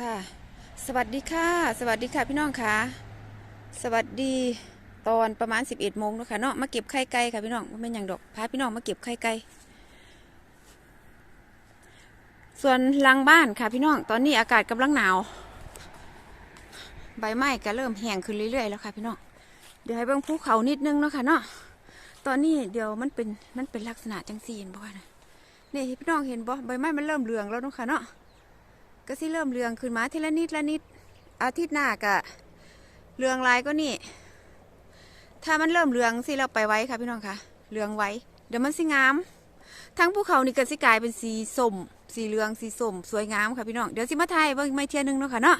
ค่ะสวัสดีค่ะ สวัสดีค่ะพี่น้องค่ะ สวัสดีตอนประมาณ 11โมงนะคะเนาะมาเก็บไข่ไก่ค่ะพี่น้องไม่เป็นอย่างดอกพาพี่น้องมาเก็บไข่ไก่ส่วนหลังบ้านค่ะพี่น้องตอนนี้อากาศกำลังหนาว ใบไม้ก็เริ่มแห้งขึ้นเรื่อยๆแล้วค่ะ พี่น้องเดี๋ยวให้เบิ่งภูเขานิดนึงเนาะค่ะเนาะตอนนี้เดี๋ยวมันเป็นมันเป็นลักษณะจังซีนบ่ค่ะนะนี่พี่น้องเห็นบ่ใบไม้มันเริ่มเหลืองแล้วเนาะค่ะเนาะ ก็สิเริ่มเรืองขึ้นมาทีละนิดละนิด อาทิตย์หน้ากะเรืองลายก็นี่ ถ้ามันเริ่มเรืองสิเราไปไว้ค่ะพี่น้องค่ะเรืองไว้ เดี๋ยวมันสิงาม ทั้งภูเขานี่ก็สิกลายเป็นสีส้มสีเหลืองสีส้มสวยงามค่ะพี่น้อง เดี๋ยวสิมาถ่ายเบิ่งไม่เทียหนึงเนาะค่ะเนาะ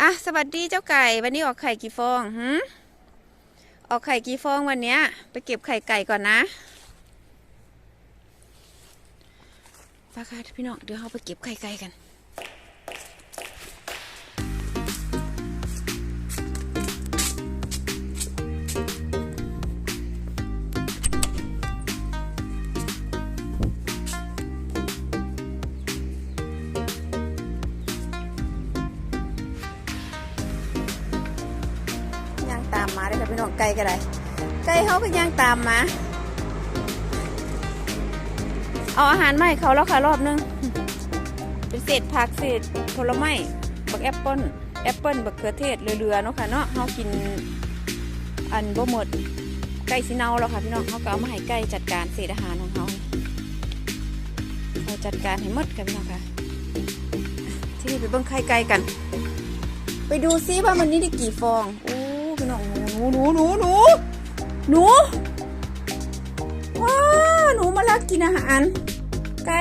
อะสวัสดีเจ้าไก่ วันนี้ออกไข่กี่ฟองหืมออกไข่กี่ฟองวันเนี้ยไปเก็บไข่ไก่ก่อนนะไปค่ะพี่น้องเดี๋ยวเราไปเก็บไข่ไก่กัน ไก่ก็ได้ ไก่เขาก็ย่างตามมา เอาอาหารมาให้เขาแล้วค่ะรอบนึง เป็นเศษผักเศษผลไม้บักแอปเปิ้ลแอปเปิ้ลบักเขือเทศเรือๆเนาะค่ะเนาะเขากินอันบ่หมดไก่สิเนาแล้วค่ะพี่น้องเขาก็เอามาให้ไก่จัดการเศษอาหารของเขาเขาจัดการให้หมดค่ะพี่น้องค่ะ ที่นี่ไปเบิ่งไข่ไก่กัน ไปดูซิว่ามันนี้ได้กี่ฟองอ้พี่น้อง หนูหนูหนูหนูหนูว้าหนูมาลักกินอาหาร ไก่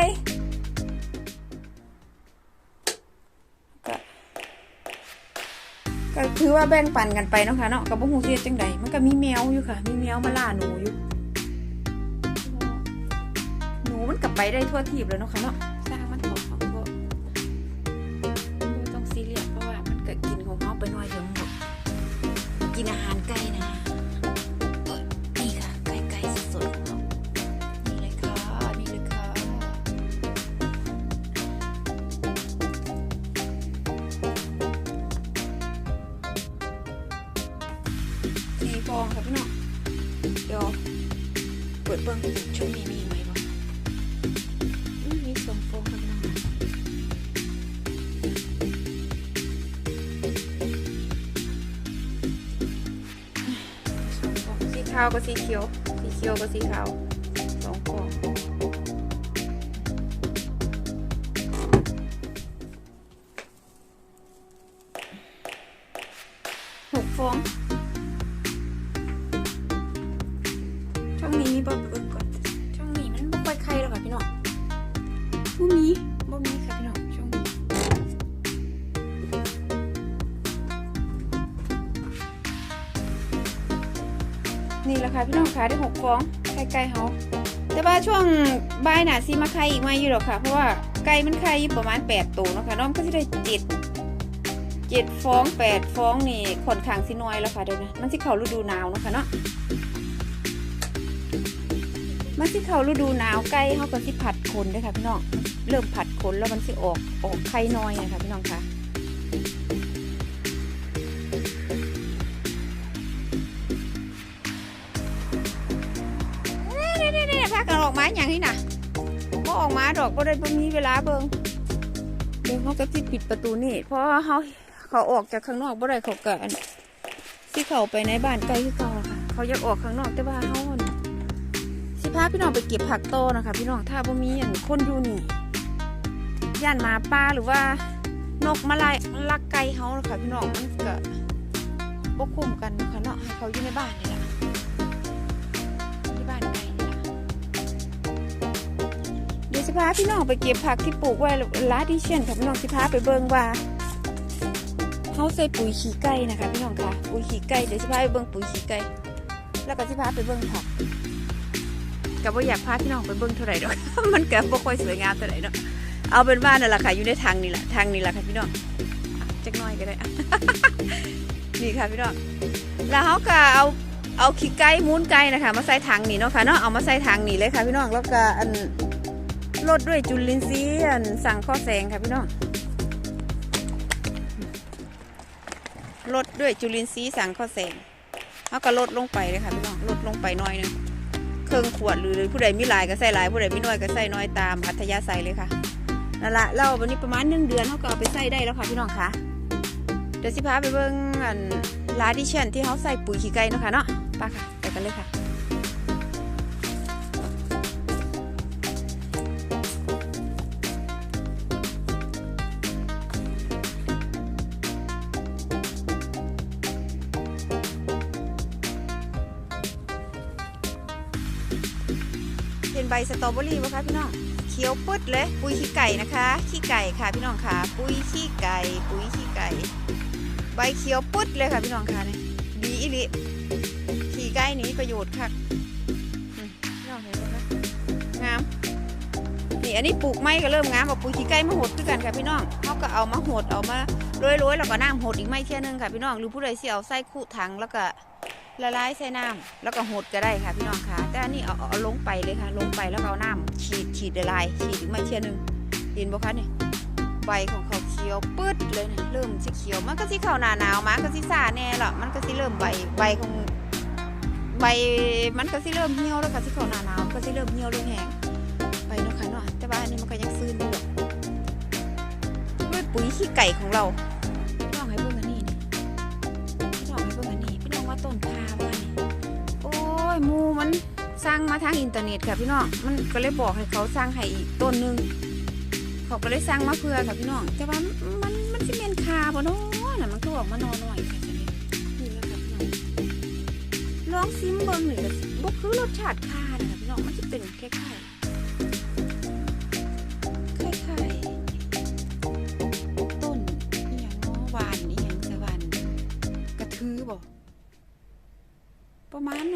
ก็คือว่าแบ่งปันกันไปเนาะค่ะเนาะกับบุ้งหูเสียจังใดมันก็มีแมวอยู่ค่ะ มีแมวมาล่าหนูอยู่ หนูมันกลับไปได้ทั่วทีบเลยเนาะค่ะเนาะ ขาวกับสีเขียว สีเขียวกับสีขาว เขาแต่ว่าช่วงบ่ายหนาซีมาไข่อีกไม่อยู่หรอกค่ะ เพราะว่าไก่มันไข่อยู่ประมาณแปดตัวเนาะค่ะน้องก็จะได้เจ็ดเจ็ดฟองแปดฟองนี่ค่อนข้างสิน้อยแล้วค่ะเดี๋ยวนะมันสิเข้าฤดูหนาวเนาะค่ะเนาะมันสิเข้าฤดูหนาวไก่เขาก็สิผัดขนด้วยค่ะพี่น้องเริ่มผัดขนแล้วมันสิออกออกไข่น้อยนะคะพี่น้องค่ะ มาอย่างนี้นะก็ออกมาดอกก็ได้บ่มีเวลาเบิงเดี๋ยวเขาก็สิปิดประตูนี่ เพราะเขาเขาออกจากข้างนอกบ่ได้เขาก็อันที่เขาไปในบ้านไกลคือเก่าค่ะ เขาอยากออกข้างนอกแต่ว่าเขาอั่นสิพาพี่น้องไปเก็บผักโตนะคะ พี่น้องถ้าบ่มีอย่างคนอยู่นี่ย่านหมาป่าหรือว่านกมาไล่ลักไก่เขานะคะพี่น้องมันก็บ่คุ้มกันนะคะเนาะให้เขาอยู่ในบ้าน สิพาพี่น้องไปเก็บผักที่ปลูกไว้ลาดิเชนค่ะพี่น้องสิพาไปเบิ่งว่าเขาใส่ปุ๋ยขี้ไก่นะคะพี่น้องค่ะปุ๋ยขี้ไก่เดี๋ยวสิพาไปเบิ่งปุ๋ยขี้ไก่แล้วก็สิพาไปเบิ่งผักกับว่าอยากพาพี่น้องไปเบิ่งเท่าไหร่ดอกมันก็บ่ค่อยสวยงามเท่าไหร่เนาะเอาเป็นว่านั่นแหละค่ะอยู่ในทางนี่แหละทางนี่แหละค่ะพี่น้องจักน้อยก็ได้นี่ค่ะพี่น้องแล้วเขาก็เอาเอาขี้ไก่มูนไก่นะคะมาใส่ถังนี่เนาะค่ะเนาะเอามาใส่ถังนี่เลยค่ะพี่น้องแล้วก็อัน ลดด้วยจุลินทรีย์อันสั่งข้อแสงค่ะพี่น้องลดด้วยจุลินทรีย์สั่งเคราะห์แสงเขาก็ลดลงไปเลยค่ะพี่น้องลดลงไปน้อยนึงเครื่องขวดหรือผู้ใดมีหลายก็ใส่หลายผู้ใดมีน้อยก็ใส่น้อยตามอัธยาศัยเลยค่ะนั่นละเราวันนี้ประมาณหนึ่งเดือนเขาก็เอาไปใส่ได้แล้วค่ะพี่น้องค่ะเดี๋ยวสิพาไปเบิ่งอันลาดิเชนที่เขาใส่ปุ๋ยขี้ไก่เนาะค่ะเนาะไปค่ะไปกันเลยค่ะ ใบสตรอเบอรี่ไหมคะพี่น้องเขียวปึ๊ดเลย ปุ๋ยขี้ไก่นะคะ ขี้ไก่ค่ะพี่น้องค่ะ ปุ๋ยขี้ไก่ ปุ๋ยขี้ไก่ ใบเขียวปึ๊ดเลยค่ะพี่น้องค่ะนี่ดีอิลิขี้ไก่นี่มีประโยชน์ค่ะพี่น้องเห็นไหมคะงามนี่อันนี้ปลูกไม้ก็เริ่มงามเอาปุ๋ยขี้ไก่มาหดด้วยกันค่ะพี่น้องเขาก็เอามาหดเอามาโรยๆแล้วก็น้ำหดอีกไม่เที่ยนึงค่ะพี่น้องหรือผู้ใดเสิเอาใส่คู่ถังแล้วก็ ละลายใส่น้ำแล้วก็หดก็ได้ค่ะพี่น้องค่ะ แต่อันนี้เอาเอาเอลงไปเลยค่ะ ลงไปแล้วก็เอาน้ำฉีดฉีดละลายฉีดอีกไม่เชี่ยหนึงเห็นบ่คะเนี่ยใบของเขาเขียวปื๊ดเลยเนี่ยเริ่มสิเขียว มันก็สิเข้าหนาหนาวมาก็สิซาแน่หรอมันก็สิเริ่มใบใบของใบมันก็สิเริ่มเหี่ยวแล้วค่ะสิเขาหนาหนาวมันก็สิเริ่มเหี่ยวเริ่มแห้งไปเนาะค่ะเนาะแต่ว่าอันนี้มันก็ยังซื่นอยู่ด้วยปุ๋ยขี้ไก่ของเรา มูมันสร้างมาทางอินเทอร์เน็ตค่ะพี่น้อง มันก็เลยบอกให้เขาสร้างให้อีกต้นหนึง เขาก็เลยสร้างมาเพื่อค่ะพี่น้อง แต่ว่ามันมันสิเป็นคาบ่เนาะน่ะมันก็ออกมานอนหน่อยค่ะนี้นี่แหละค่ะพี่น้องลองซิมเบิ่งนี่ก็สิบ่คือรสชาติคาน่ะค่ะพี่น้อง มันจะเป็นคล้ายๆ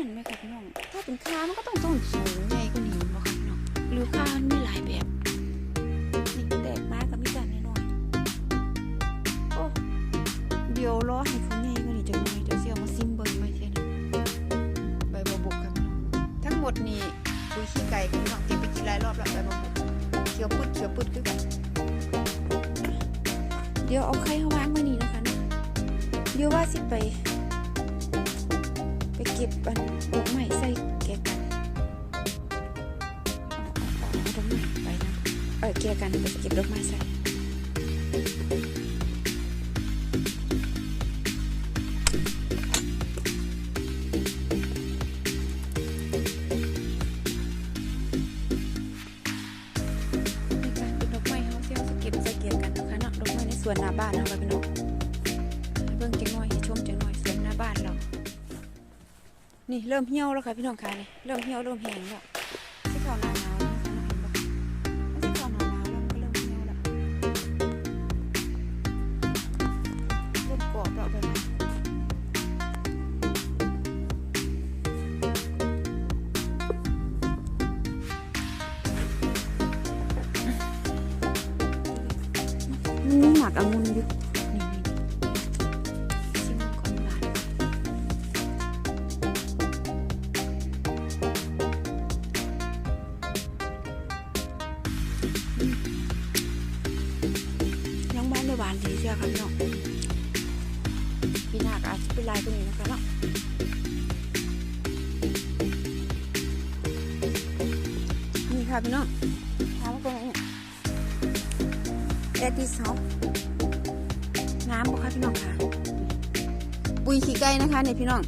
นั้นไหมคะพี่น้อง ถ้าเป็นคามันก็ต้องต้นสูงใหญ่กว่านี้บ่คะพี่น้องหรือคามันมีหลายแบบนี่แตกมากกับมีจานน้อยๆโอ้เดี๋ยวรอให้เขาใหญ่กว่านี้จังหน่อยเดี๋ยวมาซิมเบิ่งไม่ใช่นะใบบัวบกค่ะพี่น้องทั้งหมดนี่ปุ๋ยขี้ไก่ค่ะพี่น้องเก็บไปกินหลายรอบแล้วใบบัวบกเขียวปึ๊ดเขียวปึ๊ดคือกันเดี๋ยวเอาไข่เขาวางไว้นี่นะคะเนาะเดี๋ยวว่าสิไป เก็บอันดอกไม้ใส่แกกันเอาเอาเอาดอกไม้ไปนะเออแกกันไปเก็บดอกไม้ใส่ เริ่มเหี่ยวแล้วค่ะพี่น้องค่ะนี่เริ่มเหี่ยวเริ่มแห้งแล้ว ค่ะพี่น้องถามว่าเป็นไงเนี่ยเอ็ดดี้ซอฟน้ำบ่คะพี่น้องค่ะ ปุ๋ยขี้ไก่นะคะเนี่ยพี่น้อง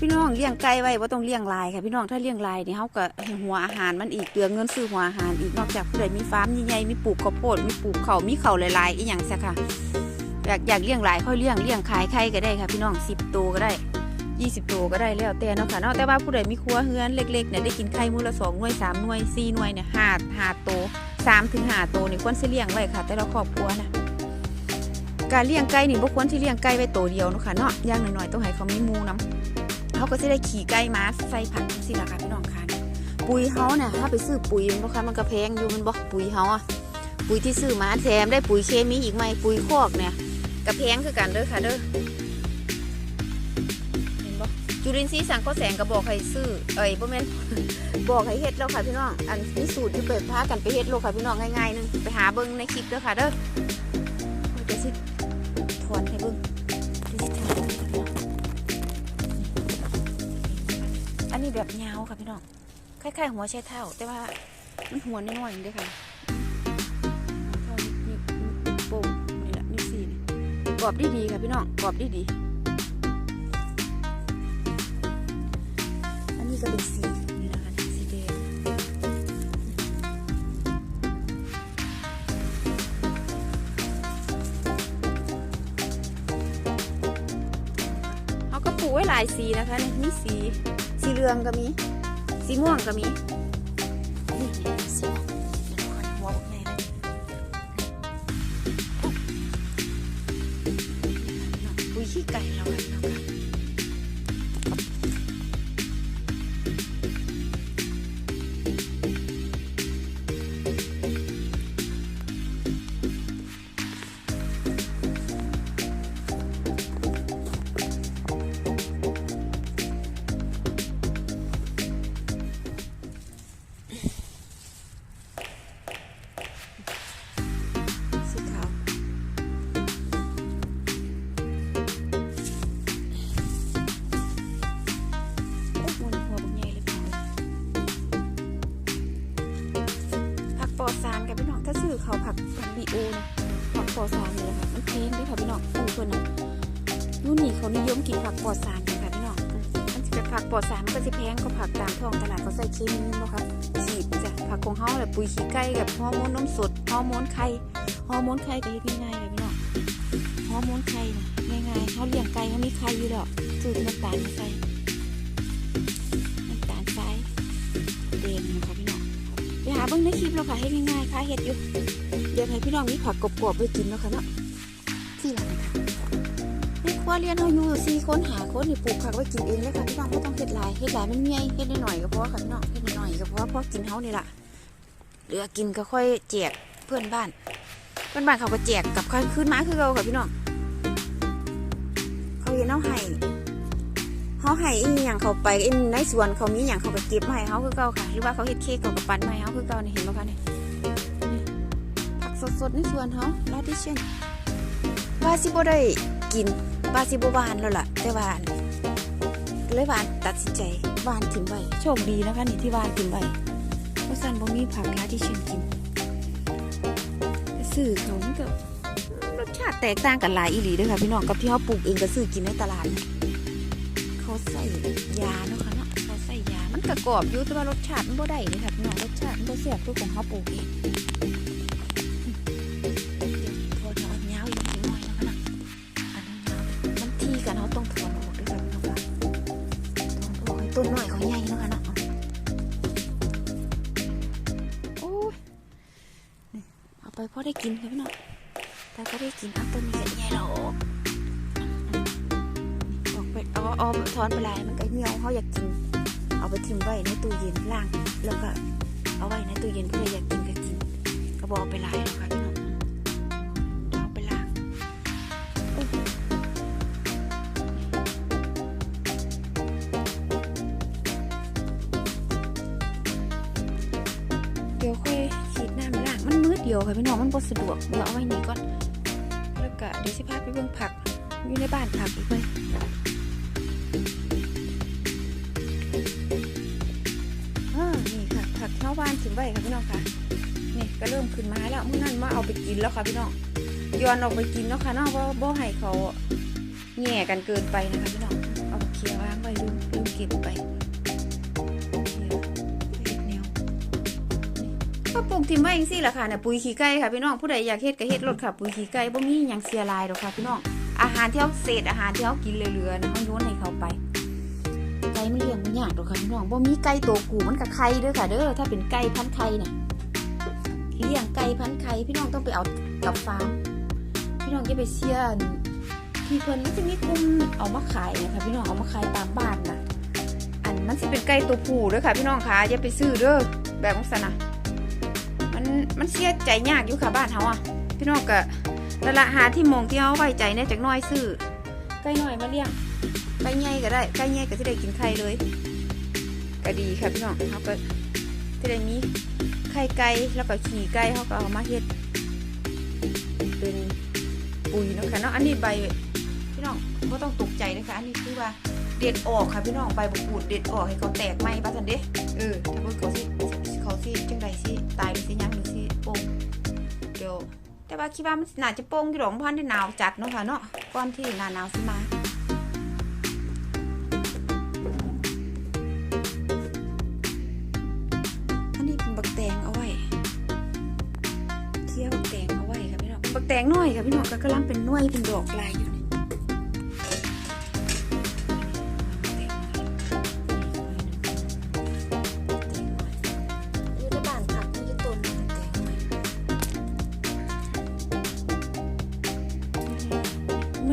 พี่น้องเลี้ยงไก่ไว้ว่าต้องเลี้ยงลายค่ะพี่น้องถ้าเลี้ยงลายนี่เขาก็ให้หัวอาหารมันอีกเดืองเงินซื้อหัวอาหารอีกนอกจากผู้ใดมีฟาร์มใหญ่ๆมีปลูกข้าวโพดมีปลูกเขาวมีเขาวหลายๆอีกอย่างซะค่ะอยากอยากเลี้ยงหลายค่อยเลี้ยงเลี้ยงขายไข่ก็ได้ค่ะ พี่น้องสิบตัวก็ได้ ยี่สิบตัวก็ได้แล้วแต่เนาะค่ะเนาะแต่ว่าผู้ใดมีครัวเฮือนเล็กๆเนี่ยได้กินไข่มื้อละสองหน่วยสามหน่วยสี่หน่วยเนี่ยห้าห้าตัวสามถึงห้าตัวนี่ควรสิเลี้ยงไว้ค่ะ แต่ละครอบครัวนะการเลี้ยงไก่นี่บ่ควรที่เลี้ยงไก่ไว้ตัวเดียวเนาะค่ะเนาะอย่างน้อยๆต้องให้เขามีหมูน้ำเขาก็จะได้ขี่ไก่มาใส่ผักสิล่ะค่ะพี่น้องค่ะปุ๋ยเขาเนี่ยถ้าไปซื้อปุ๋ยมันบ่คะมันก็แพงอยู่มันบ่ปุ๋ยเขาอะปุ๋ยที่ซื้อมาแถมได้ปุ๋ยเคมีอีกไหมปุ๋ยคอกเนี่ยก็แพงคือกันเด้อค่ะเด้อ จุลินทรีย์สังก็แสงก็บอกให้ซื้อ เอ้ยบ่แม่นบอกให้เห็ดแล้วค่ะพี่น้อง อันนี้สูตรที่เปิดพากันไปเห็ดโลกค่ะพี่น้องง่ายๆนึงไปหาเบิ้งในคลิปเด้อค่ะเด้อเดี๋ยวสิถอนเบิ้งอันนี้แบบยาวค่ะพี่น้องคล้ายๆหัวใช้เท่าแต่ว่ามันหัวน้อยๆเลยค่ะโป่งนี่แหละนี่สีกรอบดีๆค่ะพี่น้องกรอบดีๆ ก็เป็นสีนี่แหละคะสีแดงเขาก็ปลูกไว้หลายสีนะคะนี่มีสีสีเหลืองก็มี สีม่วงก็มี ผักปลอดสารมันก็จะแพงกว่าผักตามท้องตลาดเขาใส่เคมีเนาะค่ะฉีดจ้ะผักของเฮาแหละปุ๋ยขี้ไก่กับฮอร์โมนนมสดฮอร์โมนไข่ฮอร์โมนไข่ก็เฮ็ดง่ายๆเลยพี่น้องฮอร์โมนไข่น่ะง่ายๆเขาเลี้ยงไก่เขามีไข่อยู่แล้วสูตรน้ำตาลใส่น้ำตาลทรายแดงนะคะพี่น้องไปหาเบิ่งในคลิปแล้วค่ะเฮ็ดง่ายๆค่ะเฮ็ดอยู่เดี๋ยวให้พี่น้องมีผักกรอบๆไปกินเนาะค่ะเนาะที่หลังค่ะ ครัวเรียนเราอยู่สี่คนหาคนนี่ปลูกผักไว้กินเองเลยค่ะพี่น้องไม่ต้องเฮ็ดหลายเฮ็ดหลายมันเมียเฮ็ดหน่อยๆก็พอค่ะพี่น้องเฮ็ดหน่อยๆก็พอพอกินเฮานี่ล่ะเหลือกินก็ค่อยแจกเพื่อนบ้าน เพื่อนบ้านเขาก็แจกกับคืนมาคือเราค่ะพี่น้องเขาเห็นเอาให้เขาให้อีหยังเขาไปอีในสวนเขามีหยังเขาก็เก็บมาให้เขาคือเก่าค่ะ หรือว่าเขาเฮ็ดเค้กเขาก็ปั่นมาให้เขาคือเก่านี่เห็นบ่คะนี่ผักสดๆในสวนเขาลาดิเชนว่าสิบ่ได้กิน บาสิบวานแล้วล่ะ แต่วานเลยวานตัดสินใจวานถิ่มไว้โชคดีนะคะนี่ที่วานถิ่มไว้เพราะสันบ่มีผักลาที่เชิญกินแต่อเขามันก็รสชาติแตกต่างกันหลายอีหลีเด้วยค่ะพี่น้องกับที่เขาปลูกเองก็ซื้อกินในตลาด เขาใส่ยาเนาะค่ะเนาะเขาใส่ยามันก็กรอบอยู่แต่ว่ารสชาติมันบ่ได้เลยค่ะพี่น้องรสชาติมันบ่แซ่บคือของเขาปลูกเอง กินค่ะพี่น้องแต่พอได้กินเอาต้นนี้ก็ใหญ่แล้วออกออกไปเอาเอาถอนไปลายมันก็เหี่ยวเขาอยากกิน เอาไปทิ้งไว้ในตู้เย็นล่าง แล้วก็เอาไว้ในตู้เย็นเพื่ออยากกินก็กิน ก็บอกเอาไปลายแล้วค่ะพี่น้ ดเดียวค่ะพี่น้องมันบ่สะดวกเดี๋ยวเอาไว้นี่ก่อนแล้วก็เดี๋ยวสิพาไปเบิ่งผักอยู่ในบ้านผักอีกไหมอ่านี่ค่ะผักเท้าบ้านถึงไว้ค่ะพี่น้องค่ะนี่ก็เริ่มขึ้นมาแล้วมื่อนั้นมาเอาไปกินแล้วค่ะพี่น้องย้อนออกไปกินเนาะค่ะเนาะบ่บ่ให้เขาแง่กันเกินไปนะคะพี่น้อง ทิมไว้จังซี่แหละค่ะเนี่ยปุ๋ยขี้ไก่ค่ะพี่น้องผู้ใดอยากเฮ็ดก็เฮ็ดรถค่ะปุ๋ยขี้ไก่บ่มีหยังเสียหลายดอกค่ะพี่น้องอาหารที่เฮาเศษอาหารที่เฮากินเหลือๆนะเฮาโยนให้เขาไปไก่มันเลี้ยงบ่ยากดอกค่ะพี่น้องบ่มีไก่ตัวกูมันก็ไข่เด้อค่ะเด้อถ้าเป็นไก่พันไข่น่ะเลี้ยงไก่พันไข่พี่น้องต้องไปเอากับฟาร์มพี่น้องอย่าไปเชื่อที่เพิ่นมันจะมีกลุ่มเอามาขายนะคะพี่น้องเอามาขายตามบ้านนะอันมันสิเป็นไก่ตัวผู้เด้อค่ะพี่น้องค่ะอย่าไปซื้อเด้อแบบของซั่นะ มันเสียใจยากอยู่ค่ะบ้านเขาอะพี่น้องก็ละละหาที่มองที่เขาไว้ใจเนี่ยจากน้อยซื้อไก่น้อยมาเลี้ยงไก่ใหญ่ก็ได้ไก่ใหญ่ก็จะได้กินไข่เลยก็ดีค่ะพี่น้องเขาก็จะได้มีไข่ไก่แล้วก็ขี่ไก่เขาก็เอามาเฮ็ดเป็นปุ๋ยเนาะค่ะเนาะอันนี้ใบพี่น้องก็ต้องตกใจนะคะอันนี้คือว่าเด็ดออกค่ะพี่น้องใบบกูดเด็ดออกให้เขาแตกไหมป้าสันเด้เออถ้าเพิ่นเขาสิเขาสิจังไดสิตายหรือสิยังหรือ ป่งเดี๋ยว แต่ว่าคิดว่ามันน่าจะโป่งอยู่ดอกเพราะได้หนาวจัดเนาะค่ะเนาะก่อนที่หนาหนาวสิมาอันนี้เป็นบักแตงเอาไว้เคี่ยวบักแตงเอาไว้ค่ะพี่น้องบักแตงน้อยค่ะพี่น้องก็กำลังเป็นน้อยเป็นดอกลายอยู่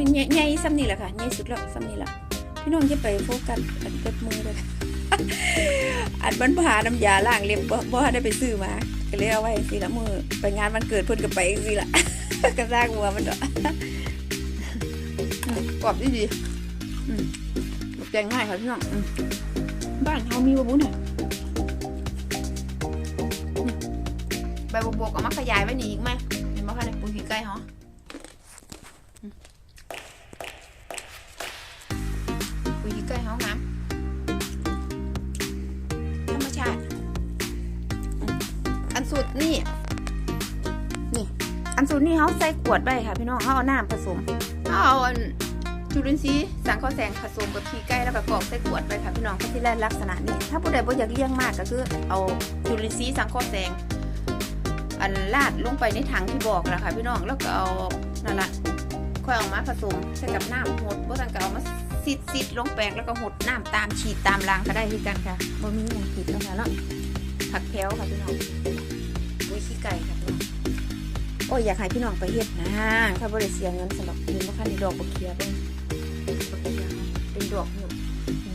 มันใหญ่ๆซ้ำนี่แหละค่ะใหญ่สุดแล้วซ้ำนี่แหละพี่น้องจะไปโฟกัสอันกับมือเลยค่ะอันบันผ่าน้ำยาล้างเล็บบ่บ่ได้ไปซื้อมาก็เลยเอาไว้สิละมือไปงานวันเกิดเพิ่นก็ไปสิละก็สร้างหัวมันดอกอืมกรอบดีดีๆอืมบักแตงง่ายค่ะพี่น้องอืมบ้านเฮามีบ่บุญอะนี่ใบบัวบกเอามาขยายไว้นี่อีกไหม นี่ นี่ อันสุดนี่เขาใส่ขวดไว้ค่ะ พี่น้องเขาเอาน้ำผสมเขาเอาจุลินทรีย์สังเคราะห์แสงผสมกับขี้ไก่แล้วก็กรอกใส่ขวดไปค่ะพี่น้องก็ที่ได้ลักษณะนี้ ถ้าผู้ใดบ่อยากเลี้ยงมากก็คือ เอาจุลินทรีย์สังเคราะห์แสง อันลาดลงไปในถังที่บอกแหละค่ะพี่น้องแล้วก็เอานั่นแหละค่อยเอามาผสมใส่กับน้ำหดบ่ต้องก็เอามาซิดซิดลงแปลงแล้วก็หดน้ำตามฉีดตามรางก็ได้ที่กันค่ะบ่มีอย่างผิดแล้วค่ะแล้วผักแพ้วค่ะพี่น้อง ปุ๋ยขี้ไก่ค่ะพี่น้องโอ้ยอยากให้พี่น้องไปเฮ็ดนะถ้าบ่ได้เสียเงินสำหรับยืนบ่คันนี่ดอกบ่เคียเบิ่งบักเคียเป็นดอกอยู่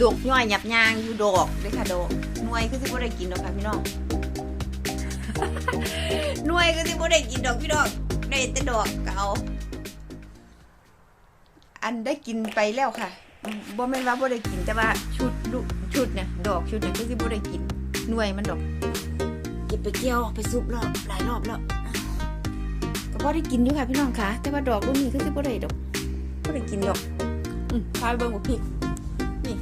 ดอกย่อยหยับยางอยู่ดอกเด้ค่ะดอกหน่วยคือสิบ่ได้กินดอกค่ะพี่น้องหน่วยก็สิบ่ได้กินดอกพี่ดอกได้แต่ดอกเก่าอันได้กินไปแล้วค่ะบ่แม่นว่าบ่ได้กินแต่ว่าชุดชุดเนี่ยดอกชุดเนี่ยก็สิบ่ได้กินหน่วยมันดอก ก็บไปเกี่ยวไปซุปรอบหลายรอบแล้วก็พอได้กินอยู่ค่ะพี่น้องค่ะแต่ว่าดอกรุ่นนี้ก็สิบ่ได้ดอกบ่ได้กินดอกอืมพาไปเบิ่งบักพริกนี่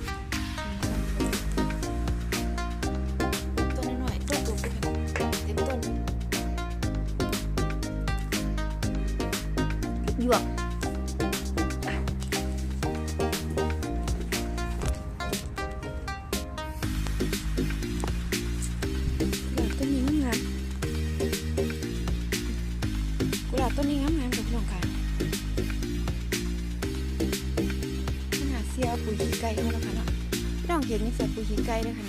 ต้นน้อยๆต้นตุ่มๆเต็มต้นหยวก ไก่ด้วยค่ะ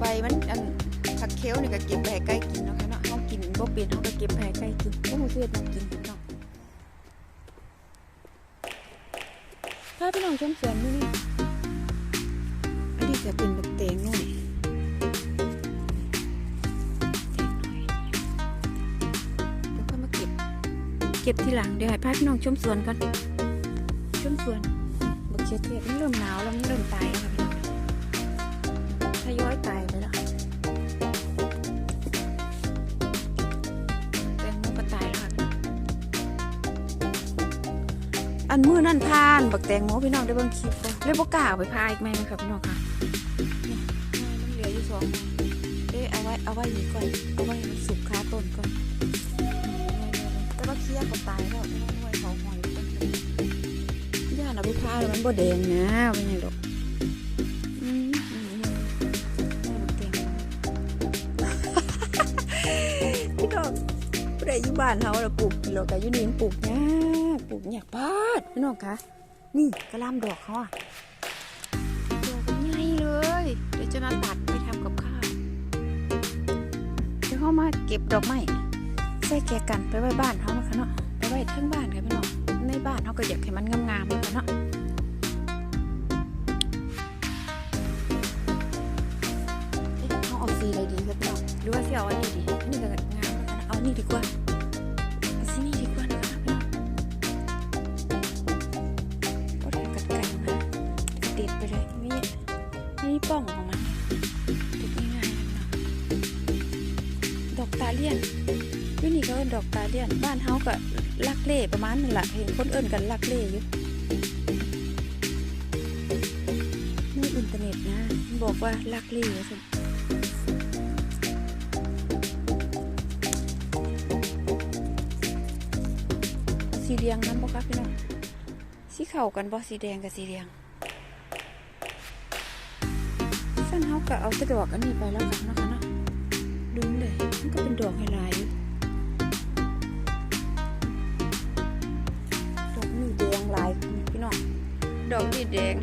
ใบมันอันผักเคี้ยวนี่ก็เก็บไปให้ไก่กินเนาะค่ะเนาะเขากินบ่เป็นเขาก็เก็บไปให้ไก่กินก็มูเสียดมากินพี่น้องพาพี่น้องชมสวนมื้อนี้อันนี้จะเป็นบักเตงหน่งหน่อยเดี๋ยวค่อยมาเก็บเก็บทีหลังเดี๋ยวให้พาพี่น้องชมสวนก่อนชมสวน ชียเทศมันเริ่มหนาวแล้วมันเริ่มตายค่ะพี่น้องทยอยตายไปแล้วแตงโมก็ตายแล้วค่ะอันมือนั่นทานบักแตงโมพี่น้องได้บิ่งคลิปบ่เลยบ่กล้าไปพายอีกไหมนะครับพี่น้องค่ะเนี่มันเหลืออยู่สองเอ้ยเอาไว้เอาไว้นี่ก่อนเอาไว้านเอาไปพาแล้วมันบ่แดงนะเป็นไงดอกอืมอืมอืมนี่บักแตงโมพี่น้องผู้ใดอยู่บ้านเฮาเราปลูกกิโลกะอยู่นี่มันปลูกยากปลูกยากพาดพี่น้องคะนี่กระหลำดอกเขาอะดอกใหญ่เลย เดี๋ยวจะมาตัดไปทำกับข้าวเดี๋ยวเขามาเก็บดอกไม้ใส่แกะกันไปไว้บ้านเขานะคะเนาะไปไว้ทั้งบ้านค่ะพี่น้องในบ้านเขาก็อยากให้มันงามๆนะคะเนาะ หรือว่าสีเอาอันนี้ดีนนี้ก็งามนะเอานนี้ดีกว่าสีนี้ดีกว่านะคะพี่น้องก็ได้กัดไก่มาติดไปเลยนี่นี่ป้องของมันติดง่ายๆเลยนะดอกตาเลี่ยนวินี่ก็เป็นดอกตาเลี่ยนบ้านเฮาก็ลักเล่ประมาณนั่นแหละเห็นคนเอิ่นกันลักเล่อยู่ในอินเทอร์เน็ตนะมันบอกว่าลักลี่สิ เหลียงน้ำบ่ครับพี่น้องสีเข่ากันบ่สีแดงกับสีเหลียงสั้นเฮาก็เอาแต่ดอกอันนี้ไปแล้วกันนะคะเนาะดูเลยมันก็เป็นดอกไฮไลท์ดอกนี่แดงลายพี่น้องดอกนี่แดง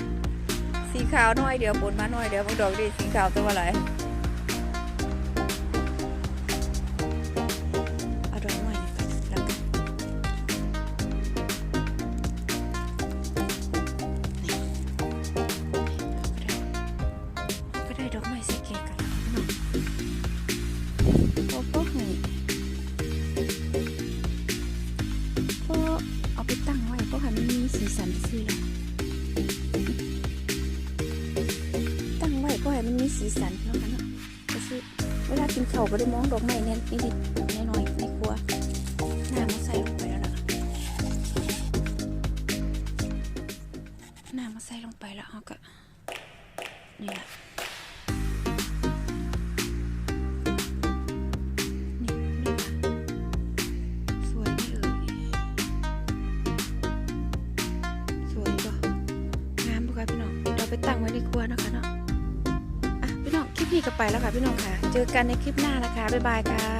สีขาวน่อยเดียวปนมาหน่อยเดียวดอกดีสีขาวตัวอะไร ให้มันมีสีสันเนาะคะเนาะก็คือเวลากินข้าวก็ได้มองดอกไม้เนี่ยนิดๆน้อยๆในครัวน้ำมาใส่ลงไปแล้วนะคะน้ำมาใส่ลงไปแล้วเอาก็นี่แหละ ไปแล้วค่ะพี่น้องค่ะ เจอกันในคลิปหน้านะคะ บ๊ายบายค่ะ